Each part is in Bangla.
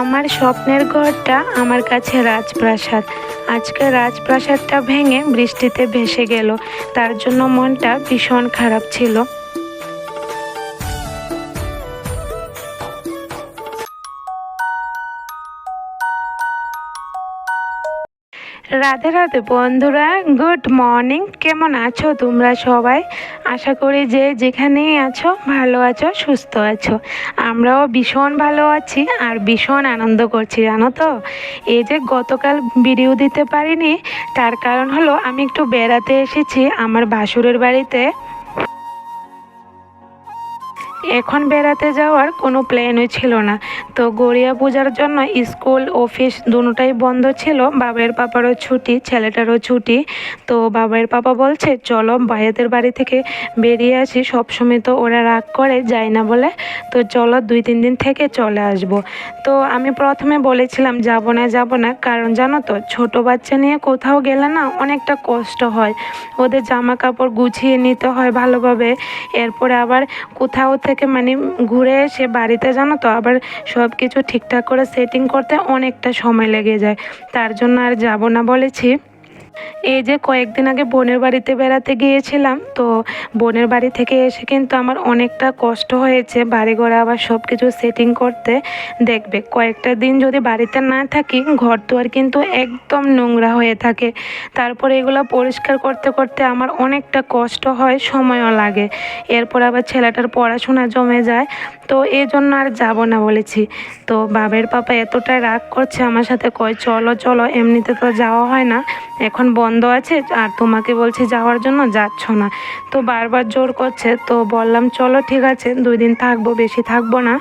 আমার স্বপ্নের ঘরটা আমার কাছে রাজপ্রাসাদ। আজকে রাজপ্রাসাদটা ভেঙে বৃষ্টিতে ভেসে গেল। তার জন্য মনটা ভীষণ খারাপ ছিল। রাধে রাধে বন্ধুরা, গুড মর্নিং। কেমন আছো তোমরা সবাই? আশা করি যে যেখানেই আছো, ভালো আছো, সুস্থ আছো। আমরাও ভীষণ ভালো আছি আর ভীষণ আনন্দ করছি, জানো তো? এই যে গতকাল ভিডিও দিতে পারিনি, তার কারণ হলো আমি একটু বেড়াতে এসেছি আমার বাসুরের বাড়িতে। এখন বেড়াতে যাওয়ার কোনো প্ল্যানই ছিল না। তো গড়িয়া পূজার জন্য স্কুল, অফিস দুটোটাই বন্ধ ছিল। বাবার পাপারও ছুটি, ছেলেটারও ছুটি। তো বাবার পাপা বলছে, চলো ভাইয়াদের বাড়ি থেকে বেরিয়ে আসি। সবসময় তো ওরা রাগ করে, যায় না বলে। তো চলো দুই, তিন দিন থেকে চলে আসব। তো আমি প্রথমে বলেছিলাম, যাব না যাব না। কারণ জানো তো, ছোট বাচ্চা নিয়ে কোথাও গেলে না অনেকটা কষ্ট হয়। ওদের জামা কাপড় গুছিয়ে নিতে হয় ভালোভাবে। এরপরে আবার কোথাও থেকে মানে ঘুরে এসে বাড়িতে জানো তো, আবার সব কিছু ঠিকঠাক করে সেটিং করতে অনেকটা সময় লেগে যায়। তার জন্য আর যাব না বলেছি। এই যে কয়েকদিন আগে বোনের বাড়িতে বেড়াতে গিয়েছিলাম, তো বোনের বাড়ি থেকে এসে কিন্তু আমার অনেকটা কষ্ট হয়েছে বাড়ি ঘরে আবার সব কিছু সেটিং করতে। দেখবে, কয়েকটা দিন যদি বাড়িতে না থাকি, ঘর দুয়ার কিন্তু একদম নোংরা হয়ে থাকে। তারপরে এগুলো পরিষ্কার করতে করতে আমার অনেকটা কষ্ট হয়, সময়ও লাগে। এরপর আবার ছেলেটার পড়াশোনা জমে যায়, তো এই জন্য আর যাব না বলেছি। তো বাবের পাপা এতটাই রাগ করছে আমার সাথে, কয় চলো চলো, এমনিতে তো যাওয়া হয় না। এখন বন্ধ আছে, আর তোমাকে বলছি যাওয়ার জন্য যাচ্ছ না। তো বারবার জোর করছে, তো বললাম, চলো ঠিক আছে, দুই দিন থাকব, বেশি থাকব না।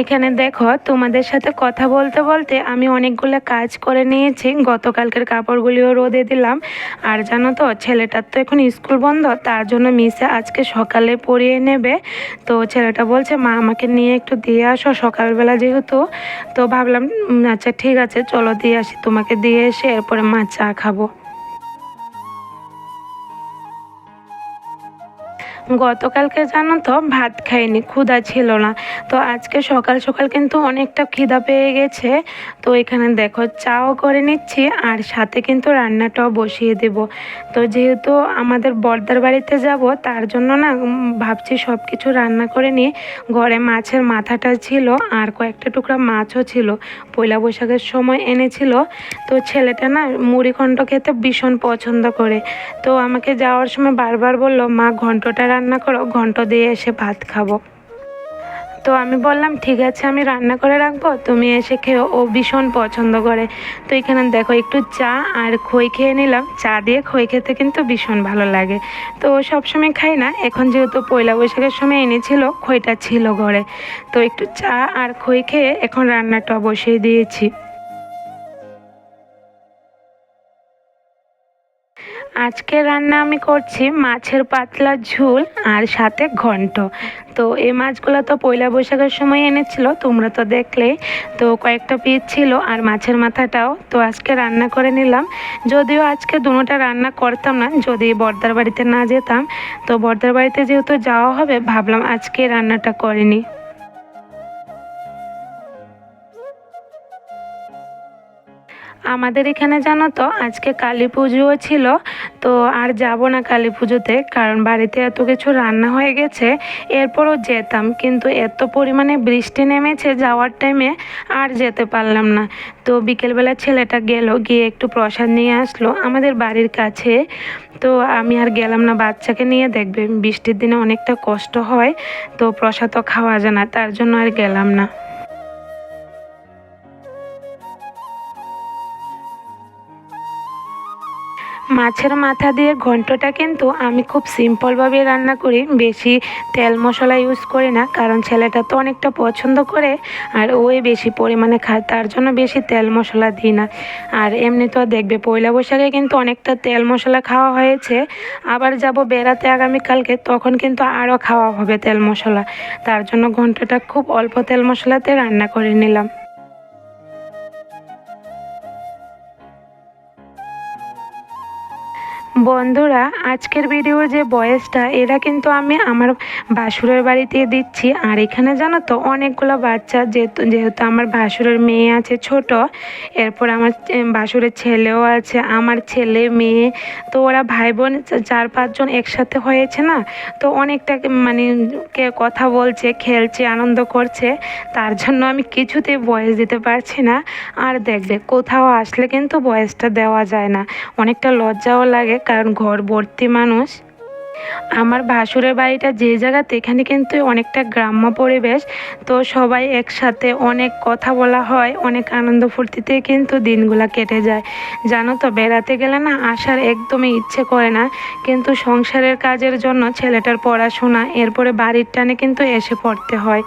এখানে দেখো, তোমাদের সাথে কথা বলতে বলতে আমি অনেকগুলো কাজ করে নিয়েছি। গতকালকের কাপড়গুলিও রোদে দিলাম। আর জানো তো, ছেলেটার তো এখন স্কুল বন্ধ, তার জন্য মিসে আজকে সকালে পরিয়ে নেবে। তো ছেলেটা বলছে, মা, আমাকে নিয়ে একটু দিয়ে আসো সকালবেলা যেহেতু। তো ভাবলাম আচ্ছা ঠিক আছে, চলো দিয়ে আসি, তোমাকে দিয়ে এসে এরপরে মা চা খাব। গতকালকে জানো তো ভাত খাইনি, ক্ষুধা ছিল না। তো আজকে সকাল সকাল কিন্তু অনেকটা খিদা পেয়ে গেছে। তো এখানে দেখো চাও করে নিচ্ছি, আর সাথে কিন্তু রান্নাটাও বসিয়ে দেব। তো যেহেতু আমাদের বর্দার বাড়িতে যাব, তার জন্য না ভাবছি সব কিছু রান্না করে নিয়ে ঘরে মাছের মাথাটা ছিল, আর কয়েকটা টুকরা মাছও ছিল। পয়লা বৈশাখের সময় এনেছিল। তো ছেলেটা না মুড়িঘণ্ট খেতে ভীষণ পছন্দ করে। তো আমাকে যাওয়ার সময় বারবার বলল, মা ঘন্টটা রান্না করো, ঘন্ট দিয়ে এসে ভাত খাব। তো আমি বললাম, ঠিক আছে, আমি রান্না করে রাখব। তুমি এসে খেও, ও ভীষণ পছন্দ করে। তো এখানে দেখো, একটু চা আর খই খেয়ে নিলাম। চা দিয়ে খই খেতে কিন্তু ভীষণ ভালো লাগে। তো ও সবসময় খাই না। এখন যেহেতু পয়লা বৈশাখের সময় এনেছিল, খইটা ছিল ঘরে। তো একটু চা আর খই খেয়ে এখন রান্নাটা বসিয়ে দিয়েছি। আজকে রান্না আমি করছি মাছের পাতলা ঝোল আর সাথে ঘন্ট। তো এই মাছগুলো তো পয়লা বৈশাখের সময় এনেছিল, তোমরা তো দেখলে। তো কয়েকটা পিস ছিল আর মাছের মাথাটাও। তো আজকে রান্না করে নিলাম। যদিও আজকে দুটোটা রান্না করতাম না, যদি বর্দার বাড়িতে না যেতাম। তো বর্দার বাড়িতে যেহেতু যাওয়া হবে, ভাবলাম আজকে রান্নাটা করিনি আমাদের এখানে জানো তো, আজকে কালী পুজোও ছিল, তো আর যাব না কালী পুজোতে, কারণ বাড়িতে এত কিছু রান্না হয়ে গেছে। এরপরও যেতাম, কিন্তু এত পরিমাণে বৃষ্টি নেমেছে যাওয়ার টাইমে আর যেতে পারলাম না। তো বিকেলবেলা ছেলেটা গেল, গিয়ে একটু প্রসাদ নিয়ে আসলো আমাদের বাড়ির কাছে। তো আমি আর গেলাম না, বাচ্চাকে নিয়ে দেখবে, বৃষ্টির দিনে অনেকটা কষ্ট হয়, তো প্রসাদও খাওয়া যায় না, তার জন্য আর গেলাম না। মাছের মাথা দিয়ে ঘন্টটা কিন্তু আমি খুব সিম্পলভাবে রান্না করি। বেশি তেল মশলা ইউজ করি না, কারণ ছেলেটা তো অনেকটা পছন্দ করে, আর ওই বেশি পরিমাণে খায়, তার জন্য বেশি তেল মশলা দিই না। আর এমনি তো দেখবে, পয়লা বৈশাখে কিন্তু অনেকটা তেল মশলা খাওয়া হয়েছে। আবার যাব বেড়াতে আগামীকালকে, তখন কিন্তু আরও খাওয়া হবে তেল মশলা। তার জন্য ঘন্টটা খুব অল্প তেল মশলাতে রান্না করে নিলাম। বন্ধুরা, আজকের ভিডিওর যে বয়েসটা এরা কিন্তু আমি আমার ভাসুরের বাড়িতে দিচ্ছি। আর এখানে জানো তো, অনেকগুলো বাচ্চা, যেহেতু যেহেতু আমার ভাসুরের মেয়ে আছে ছোট, এরপর আমার ভাসুরের ছেলেও আছে, আমার ছেলে, মেয়ে, তো ওরা ভাই বোন চার পাঁচজন একসাথে হয়েছে না? তো অনেকটা মানে কে কথা বলছে, খেলছে, আনন্দ করছে, তার জন্য আমি কিছুতেই বয়স দিতে পারছি না। আর দেখবে, কোথাও আসলে কিন্তু বয়সটা দেওয়া যায় না। অনেকটা লজ্জাও লাগে কারণ ঘর ভর্তি মানুষ। আমার ভাসুরের বাড়িটা যে জায়গাতে, এখানে কিন্তু অনেকটা গ্রাম্য পরিবেশ। তো সবাই একসাথে অনেক কথা বলা হয়, অনেক আনন্দ ফুর্তিতে কিন্তু দিনগুলা কেটে যায়। জানো তো, বেড়াতে গেলে না আসার একদমই ইচ্ছে করে না। কিন্তু সংসারের কাজের জন্য ছেলেটার পড়াশোনা, এরপরে বাড়ির টানে কিন্তু এসে পড়তে হয়।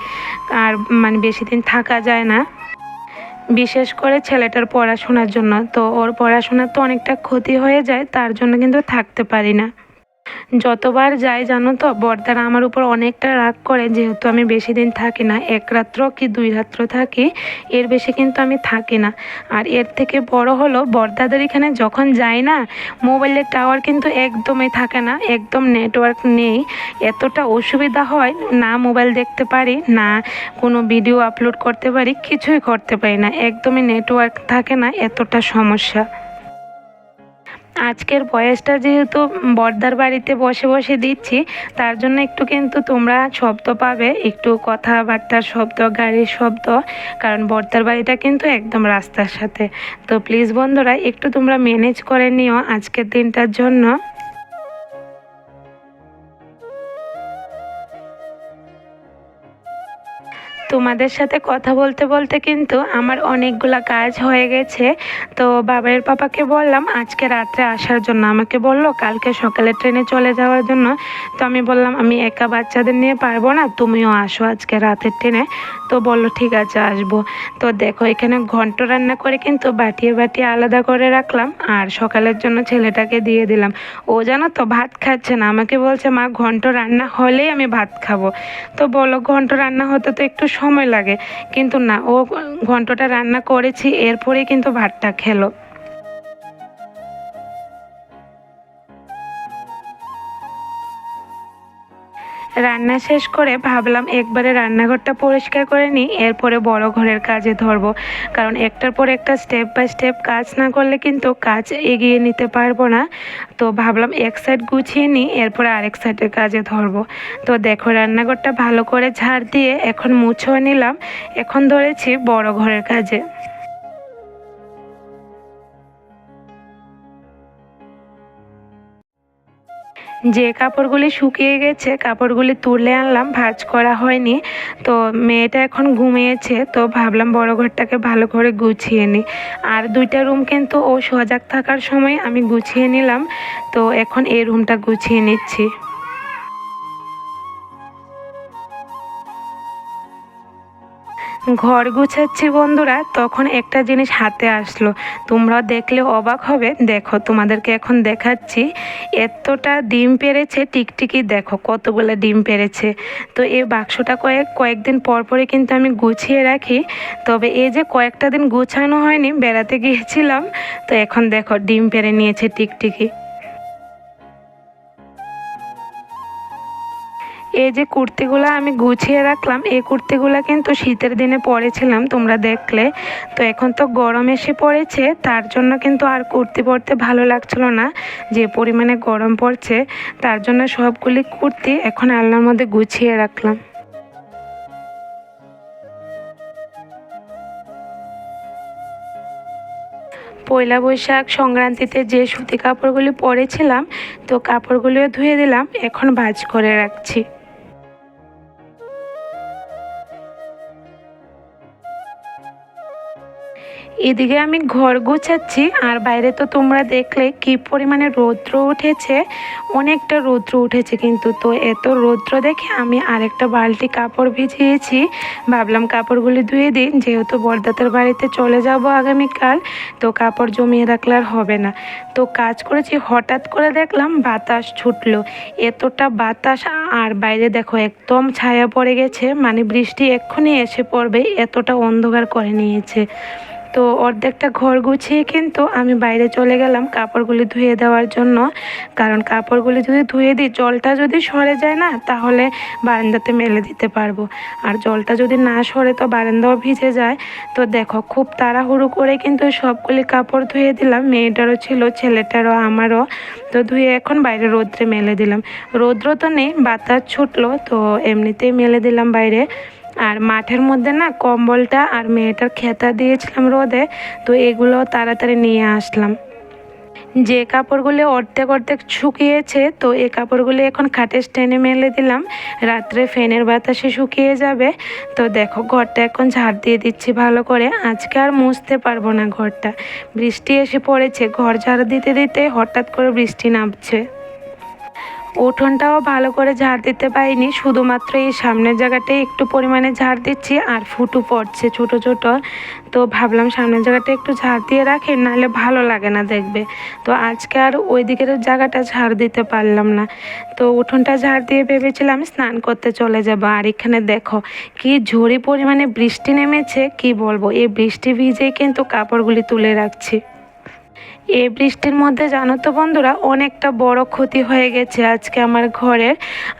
আর মানে বেশি দিন থাকা যায় না। বিশেষ করে ছেলেটার পড়াশোনার জন্য। তো ওর পড়াশোনার তো অনেকটা ক্ষতি হয়ে যায়, তার জন্য কিন্তু থাকতে পারি না। যতবার যাই, জানো তো, বর্দারা আমার উপর অনেকটা রাগ করে, যেহেতু আমি বেশি দিন থাকি না, এক রাত্র কি দুই রাত্র থাকি, এর বেশি কিন্তু আমি থাকি না। আর এর থেকে বড় হলো, বর্দাদের এখানে যখন যাই না, মোবাইলের টাওয়ার কিন্তু একদমই থাকে না, একদম নেটওয়ার্ক নেই। এতটা অসুবিধা হয়, না মোবাইল দেখতে পারি, না কোনো ভিডিও আপলোড করতে পারি, কিছুই করতে পারি না। একদমই নেটওয়ার্ক থাকে না, এতটা সমস্যা। আজকের বয়সটা যেহেতু বর্দার বাড়িতে বসে বসে দিচ্ছি, তার জন্য একটু কিন্তু তোমরা শব্দ পাবে, একটু কথাবার্তার শব্দ, গাড়ির শব্দ, কারণ বর্দার বাড়িটা কিন্তু একদম রাস্তার সাথে। তো প্লিজ বন্ধুরা, একটু তোমরা ম্যানেজ করে নিও আজকের দিনটার জন্য। তোমাদের সাথে কথা বলতে বলতে কিন্তু আমার অনেকগুলা কাজ হয়ে গেছে। তো বাবার পাপাকে বললাম, আজকে রাত্রে আসার জন্য। আমাকে বলল, কালকে সকালে ট্রেনে চলে যাওয়ার জন্য। তো আমি বললাম, আমি একা বাচ্চাদের নিয়ে পারব না, তুমিও আসো আজকে রাতের ট্রেনে। তো বলল, ঠিক আছে, আসব। তো দেখো, এখানে ঘন্ট রান্না করে কিন্তু বাটিয়ে বাটিয়ে আলাদা করে রাখলাম। আর সকালের জন্য ছেলেটাকে দিয়ে দিলাম। ও জানো তো, ভাত খাচ্ছে না। আমাকে বলছে, মা, ঘন্ট রান্না হলেই আমি ভাত খাব। তো বলো ঘন্ট রান্না হতে তো একটু সময় লাগে। কিন্তু না ও ঘন্টটা রান্না করেছি এরপরেই কিন্তু ভাতটা খেলো। রান্না শেষ করে ভাবলাম একবারে রান্নাঘরটা পরিষ্কার করে নিই, এরপরে বড় ঘরের কাজে ধরবো। কারণ একটার পর একটা স্টেপ বাই স্টেপ কাজ না করলে কিন্তু কাজ এগিয়ে নিতে পারব না। তো ভাবলাম এক সাইড গুছিয়ে নিই, এরপরে আরেক সাইডের কাজে ধরবো। তো দেখো রান্নাঘরটা ভালো করে ঝাড় দিয়ে এখন মুছেও নিলাম। এখন ধরেছি বড় ঘরের কাজে। যে কাপড়গুলি শুকিয়ে গেছে, কাপড়গুলি তুলে আনলাম, ভাজ করা হয়নি। তো মেয়েটা এখন ঘুমিয়েছে, তো ভাবলাম বড় ঘরটাকে ভালো করে গুছিয়ে নিই। আর দুইটা রুম কিন্তু ও সজাগ থাকার সময় আমি গুছিয়ে নিলাম, তো এখন এই রুমটা গুছিয়ে নিচ্ছি। ঘর গুছাচ্ছি বন্ধুরা, তখন একটা জিনিস হাতে আসলো। তোমরা দেখলে অবাক হবে। দেখো, তোমাদেরকে এখন দেখাচ্ছি। এতটা ডিম পেরেছে, টিকটিকি দেখো, কতগুলো ডিম পেরেছে। তো এই বাক্সটা কয়েক, কয়েকদিন পর পরে কিন্তু আমি গুছিয়ে রাখি। তবে এই যে কয়েকটা দিন গুছানো হয়নি, বেড়াতে গিয়েছিলাম, তো এখন দেখো, ডিম পেরে নিয়েছে টিকটিকি। এই যে কুর্তিগুলো আমি গুছিয়ে রাখলাম, এই কুর্তিগুলো কিন্তু শীতের দিনে পরেছিলাম, তোমরা দেখলে। তো এখন তো গরম এসে পড়েছে, তার জন্য কিন্তু আর কুর্তি পরতে ভালো লাগছিল না। যে পরিমাণে গরম পড়ছে, তার জন্য সবগুলি কুর্তি এখন আলনার মধ্যে গুছিয়ে রাখলাম। পয়লা বৈশাখ সংক্রান্তিতে যে সুতি কাপড়গুলি পরেছিলাম, তো কাপড়গুলিও ধুয়ে দিলাম, এখন ভাজ করে রাখছি। এদিকে আমি ঘর গুছাচ্ছি, আর বাইরে তো তোমরা দেখলে কি পরিমাণে রৌদ্র উঠেছে, অনেকটা রৌদ্র উঠেছে কিন্তু। তো এত রৌদ্র দেখে আমি আরেকটা বালতি কাপড় ভিজিয়েছি, ভাবলাম কাপড়গুলি ধুয়ে দিই, যেহেতু বরদাতের বাড়িতে চলে যাব আগামীকাল, তো কাপড় জমিয়ে রাখলে আর হবে না। তো কাজ করেছি, হঠাৎ করে দেখলাম বাতাস ছুটলো। এতটা বাতাস, আর বাইরে দেখো একদম ছায়া পড়ে গেছে মানে বৃষ্টি এক্ষুনি এসে পড়বে, এতটা অন্ধকার করে নিয়েছে। তো অর্ধেকটা ঘর গুছিয়ে কিন্তু আমি বাইরে চলে গেলাম কাপড়গুলি ধুয়ে দেওয়ার জন্য। কারণ কাপড়গুলি যদি ধুয়ে দিই, জলটা যদি সরে যায় না, তাহলে বারান্দাতে মেলে দিতে পারব। আর জলটা যদি না সরে তো বারান্দাও ভিজে যায়। তো দেখো, খুব তাড়াহুড়ো করে কিন্তু সবগুলি কাপড় ধুয়ে দিলাম। মেয়েটারও ছিল, ছেলেটারও, আমারও। তো ধুয়ে এখন বাইরে রোদ্রে মেলে দিলাম। রৌদ্র তো নেই, বাতাস ছুটলো, তো এমনিতেই মেলে দিলাম বাইরে। আর মাঠের মধ্যে না কম্বলটা আর মেয়েটার খেতা দিয়েছিলাম রোদে, তো এগুলো তাড়াতাড়ি নিয়ে আসলাম। যে কাপড়গুলি অর্ধেক অর্ধেক শুকিয়েছে, তো এই কাপড়গুলি এখন খাটে স্ট্যান্ডে মেলে দিলাম। রাত্রে ফ্যানের বাতাসে শুকিয়ে যাবে। তো দেখো, ঘরটা এখন ঝাড় দিয়ে দিচ্ছি ভালো করে। আজকে আর মুছতে পারব না ঘরটা। বৃষ্টি এসে পড়েছে, ঘর ঝাড় দিতে দিতে হঠাৎ করে বৃষ্টি নামছে। উঠোনটাও ভালো করে ঝাড় দিতে পারিনি, শুধুমাত্র এই সামনের জায়গাটায় একটু পরিমাণে ঝাড় দিচ্ছি আর ফুটু পড়ছে ছোট ছোট। তো ভাবলাম সামনের জায়গাটা একটু ঝাড় দিয়ে রাখি, নাহলে ভালো লাগে না দেখবে। তো আজকে আর ওই দিকের জায়গাটা ঝাড় দিতে পারলাম না। তো উঠোনটা ঝাড় দিয়ে ভেবেছিলাম স্নান করতে চলে যাব। আর এখানে দেখো কি ঝড়ি পরিমাণে বৃষ্টি নেমেছে, কি বলব? এই বৃষ্টি ভিজেই কিন্তু কাপড়গুলি তুলে রাখছি। এই বৃষ্টির মধ্যে জানো তো বন্ধুরা, অনেকটা বড় ক্ষতি হয়ে গেছে আজকে আমার ঘরের।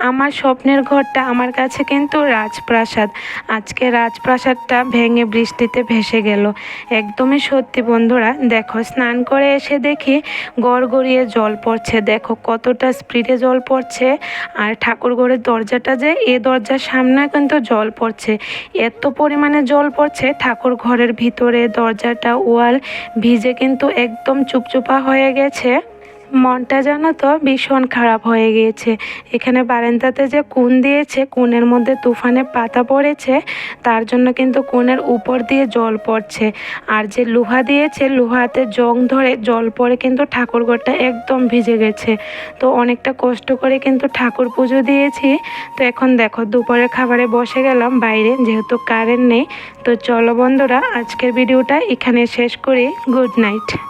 আমার স্বপ্নের ঘরটা আমার কাছে কিন্তু রাজপ্রাসাদ। আজকে রাজপ্রাসাদটা ভেঙে বৃষ্টিতে ভেসে গেল। একদমই সত্যি বন্ধুরা, দেখো স্নান করে এসে দেখি গড় গড়িয়ে জল পড়ছে। দেখো কতটা স্পিডে জল পড়ছে আর ঠাকুর ঘরের দরজাটা যে এ দরজার সামনে কিন্তু জল পড়ছে। এত পরিমাণে জল পড়ছে ঠাকুর ঘরের ভিতরে দরজাটা ওয়াল ভিজে কিন্তু একদম চুপচুপা হয়ে গেছে। মনটা যেন তো ভীষণ খারাপ হয়ে গিয়েছে। এখানে বারান্দাতে যে কুন দিয়েছে, কুনের মধ্যে তুফানে পাতা পড়েছে, তার জন্য কিন্তু কুনের উপর দিয়ে জল পড়ছে। আর যে লোহা দিয়েছে, লোহাতে জং ধরে জল পড়ে কিন্তু ঠাকুরঘরটা একদম ভিজে গেছে। তো অনেকটা কষ্ট করে কিন্তু ঠাকুর পুজো দিয়েছি। তো এখন দেখো দুপুরের খাবারে বসে গেলাম, বাইরে যেহেতু কারেন্ট নেই। তো চলো বন্ধুরা, আজকের ভিডিওটা এখানে শেষ করি। Good night.